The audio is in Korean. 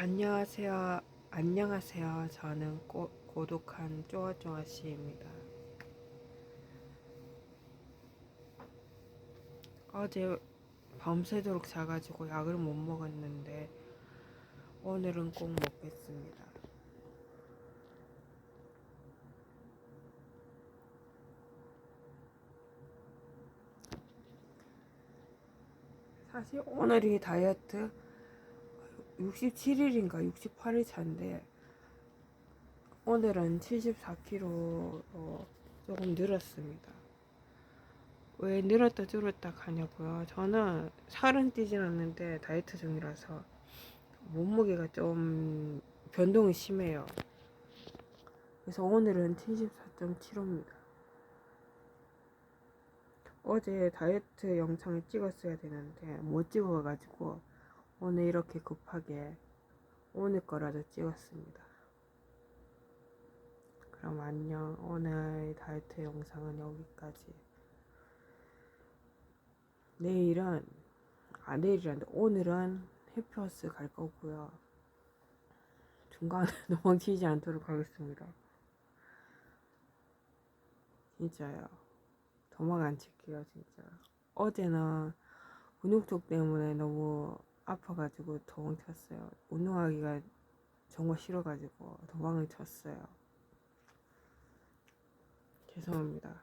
안녕하세요. 안녕하세요. 저는 고, 고독한 쪼아쪼아 씨입니다. 어제 밤새도록 자가지고 약을 못 먹었는데 오늘은 꼭 먹겠습니다. 사실 오늘이 다이어트 67일인가 68일 차인데 오늘은 74kg로 조금 늘었습니다. 왜 늘었다 줄었다 하냐고요? 저는 살은 찌진 않는데 다이어트 중이라서 몸무게가 좀 변동이 심해요. 그래서 오늘은 74.75입니다. 어제 다이어트 영상을 찍었어야 되는데 못 찍어가지고 오늘 이렇게 급하게 오늘 거라도 찍었습니다. 그럼 안녕. 오늘 다이어트 영상은 여기까지. 내일은 아 내일이란데 오늘은 해피허스 갈 거고요. 중간에 도망치지 않도록 하겠습니다. 진짜요. 도망 안 칠게요, 진짜. 어제는 근육통 때문에 너무 아파가지고 도망쳤어요. 운동하기가 정말 싫어가지고 도망을 쳤어요. 죄송합니다.